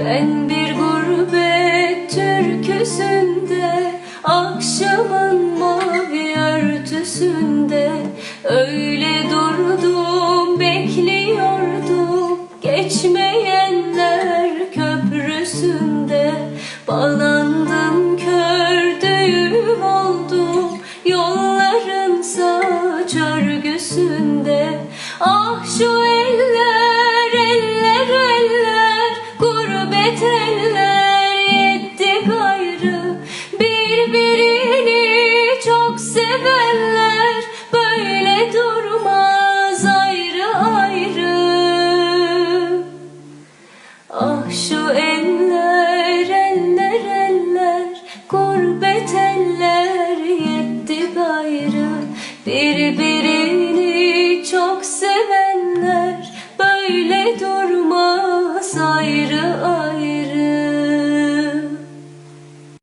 Ben bir gurbet türküsünde Akşamın mavi örtüsünde. Öyle durdum bekliyordum Geçmeyenler köprüsünde. Bağlandım kör düğüm oldum Yolların saç örgüsünde. Ah şu eller şu eller eller eller Gurbet eller yetti gayrı Birbirini çok sevenler Böyle durmaz ayrı ayrı